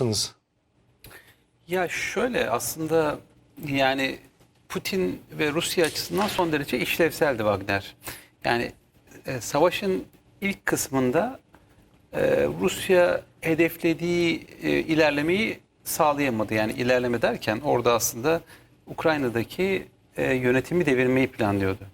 mısınız? Ya şöyle aslında yani Putin ve Rusya açısından son derece işlevseldi Wagner. Yani e, savaşın ilk kısmında e, Rusya hedeflediği e, ilerlemeyi sağlayamadı. Yani ilerleme derken orada aslında Ukrayna'daki e, yönetimi devirmeyi planlıyordu.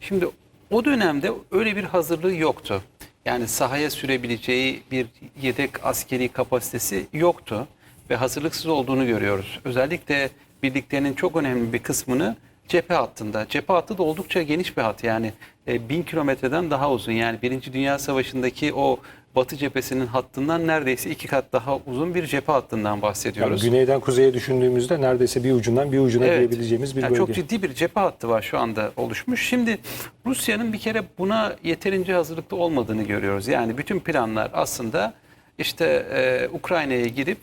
Şimdi o dönemde öyle bir hazırlığı yoktu. Yani sahaya sürebileceği bir yedek askeri kapasitesi yoktu ve hazırlıksız olduğunu görüyoruz. Özellikle birliklerinin çok önemli bir kısmını cephe hattında. Cephe hattı da oldukça geniş bir hat yani e, bin kilometreden daha uzun. Yani Birinci Dünya Savaşı'ndaki o Batı cephesinin hattından neredeyse iki kat daha uzun bir cephe hattından Yani bahsediyoruz. güneyden kuzeye düşündüğümüzde neredeyse bir ucundan bir ucuna Evet. diyebileceğimiz bir Yani bölge. Çok ciddi bir cephe hattı var şu anda oluşmuş. Şimdi Rusya'nın bir kere buna yeterince hazırlıklı olmadığını görüyoruz. Yani bütün planlar aslında işte e, Ukrayna'ya gidip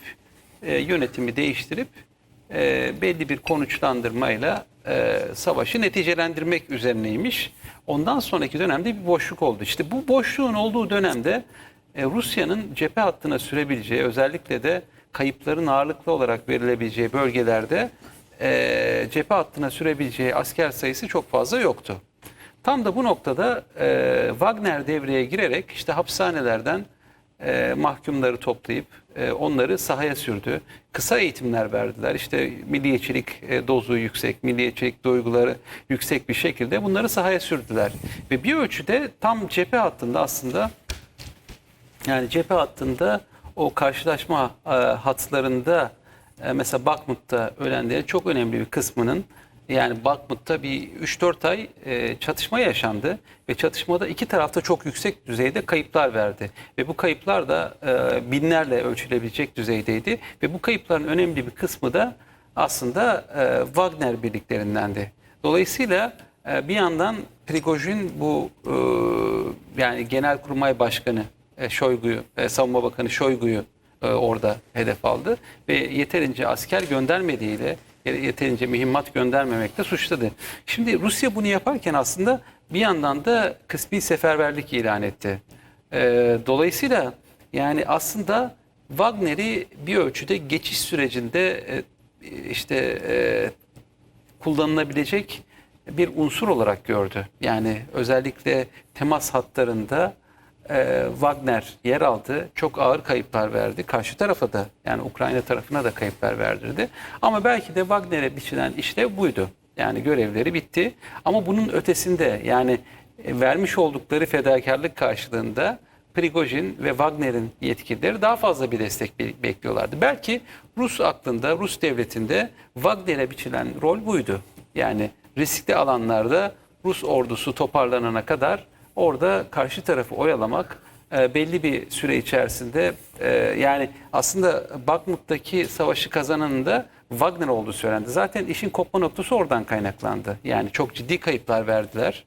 e, yönetimi değiştirip e, belli bir konuşlandırmayla e, savaşı neticelendirmek üzerineymiş. Ondan sonraki dönemde bir boşluk oldu. İşte bu boşluğun olduğu dönemde e, Rusya'nın cephe hattına sürebileceği özellikle de kayıpların ağırlıklı olarak verilebileceği bölgelerde e, cephe hattına sürebileceği asker sayısı çok fazla yoktu. Tam da bu noktada e, Wagner devreye girerek işte hapishanelerden e, mahkumları toplayıp e, onları sahaya sürdü. Kısa eğitimler verdiler. İşte milliyetçilik e, dozu yüksek, milliyetçilik duyguları yüksek bir şekilde bunları sahaya sürdüler. Ve bir ölçüde tam cephe hattında aslında yani cephe hattında o karşılaşma e, hatlarında e, mesela Bakmut'ta ölenlerin çok önemli bir kısmının yani Bakmut'ta bir 3-4 ay e, çatışma yaşandı ve çatışmada iki tarafta çok yüksek düzeyde kayıplar verdi. Ve bu kayıplar da e, binlerle ölçülebilecek düzeydeydi. Ve bu kayıpların önemli bir kısmı da aslında e, Wagner birliklerindendi. Dolayısıyla e, bir yandan Prigojin bu e, yani Genelkurmay Başkanı e, Şoygu'yu, e, Savunma Bakanı Şoygu'yu e, orada hedef aldı. Ve yeterince asker göndermediğiyle yeterince mühimmat göndermemekle suçladı. Şimdi Rusya bunu yaparken aslında bir yandan da kısmi seferberlik ilan etti. E, dolayısıyla yani aslında Wagner'i bir ölçüde geçiş sürecinde e, işte e, kullanılabilecek bir unsur olarak gördü. Yani özellikle temas hatlarında e, Wagner yer aldı. Çok ağır kayıplar verdi. Karşı tarafa da yani Ukrayna tarafına da kayıplar verdirdi. Ama belki de Wagner'e biçilen işlev buydu. Yani görevleri bitti. Ama bunun ötesinde yani e, vermiş oldukları fedakarlık karşılığında Prigojin ve Wagner'in yetkilileri daha fazla bir destek be- bekliyorlardı. Belki Rus aklında, Rus devletinde Wagner'e biçilen rol buydu. Yani riskli alanlarda Rus ordusu toparlanana kadar orada karşı tarafı oyalamak e, belli bir süre içerisinde e, yani aslında Bakmut'taki savaşı kazananın da Wagner olduğu söylendi. Zaten işin kopma noktası oradan kaynaklandı. Yani çok ciddi kayıplar verdiler.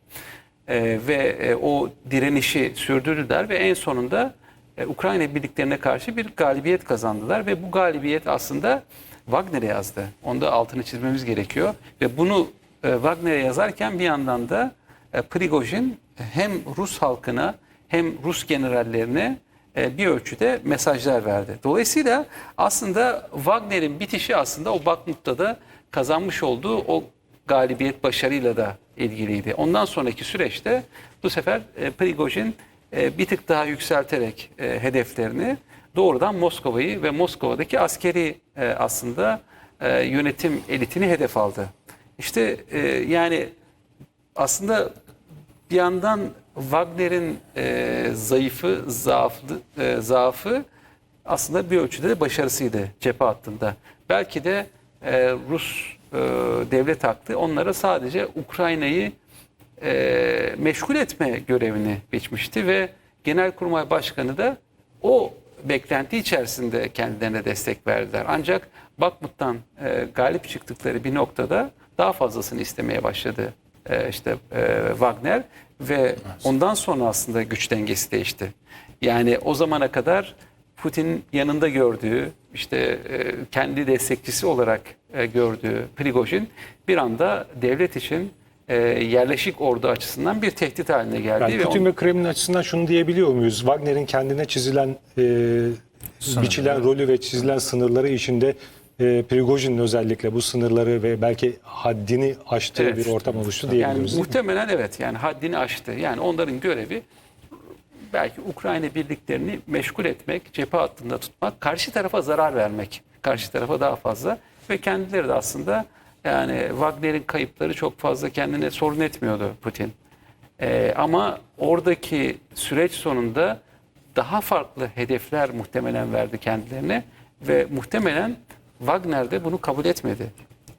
Ee, ve e, o direnişi sürdürdüler ve en sonunda e, Ukrayna birliklerine karşı bir galibiyet kazandılar ve bu galibiyet aslında Wagner'e yazdı. Onda altını çizmemiz gerekiyor ve bunu e, Wagner'e yazarken bir yandan da e, Prigojin hem Rus halkına hem Rus generallerine e, bir ölçüde mesajlar verdi. Dolayısıyla aslında Wagner'in bitişi aslında o Bakhmut'ta da kazanmış olduğu o galibiyet başarıyla da ilgiliydi. Ondan sonraki süreçte bu sefer e, Prigojin e, bir tık daha yükselterek hedeflerini doğrudan Moskova'yı ve Moskova'daki askeri aslında yönetim elitini hedef aldı. İşte yani aslında bir yandan Wagner'in e, zayıfı, zaaflı, e, zaafı aslında bir ölçüde de başarısıydı cephe hattında. Belki de e, Rus e, devlet aklı onlara sadece Ukrayna'yı e, meşgul etme görevini biçmişti ve Genelkurmay Başkanı da o beklenti içerisinde kendilerine destek verdiler. Ancak Bakmut'tan e, galip çıktıkları bir noktada daha fazlasını istemeye başladı e, işte e, Wagner ve ondan sonra aslında güç dengesi değişti. Yani o zamana kadar Putin yanında gördüğü işte e, kendi destekçisi olarak e, gördüğü Prigojin bir anda devlet için yerleşik ordu açısından bir tehdit haline geldi. Yani ve Putin on- ve Kremlin açısından şunu diyebiliyor muyuz? Wagner'in kendine çizilen e, biçilen rolü ve çizilen sınırları içinde e, Prigojin'in özellikle bu sınırları ve belki haddini aştığı Evet. bir ortam oluştu Yani diyebiliriz. mi? muhtemelen evet yani haddini aştı. Yani onların görevi belki Ukrayna birliklerini meşgul etmek, cephe hattında tutmak, karşı tarafa zarar vermek. Karşı tarafa daha fazla ve kendileri de aslında yani Wagner'in kayıpları çok fazla kendine sorun etmiyordu Putin. Ee, ama oradaki süreç sonunda daha farklı hedefler muhtemelen verdi kendilerine ve muhtemelen Wagner de bunu kabul etmedi.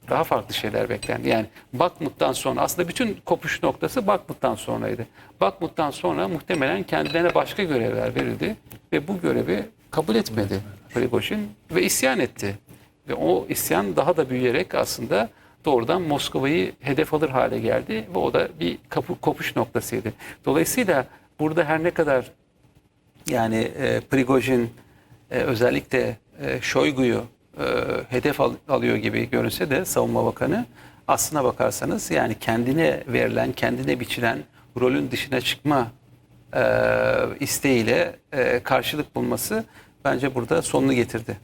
Daha farklı şeyler beklendi. Yani Bakmut'tan sonra aslında bütün kopuş noktası Bakmut'tan sonraydı. Bakmut'tan sonra muhtemelen kendilerine başka görevler verildi ve bu görevi kabul etmedi Prigozhin ve isyan etti. Ve o isyan daha da büyüyerek aslında doğrudan Moskova'yı hedef alır hale geldi ve o da bir kapı, kopuş noktasıydı. Dolayısıyla burada her ne kadar yani e, Prigojin e, özellikle e, Şoygu'yu e, hedef al- alıyor gibi görünse de savunma bakanı aslına bakarsanız yani kendine verilen, kendine biçilen rolün dışına çıkma e, isteğiyle e, karşılık bulması bence burada sonunu getirdi.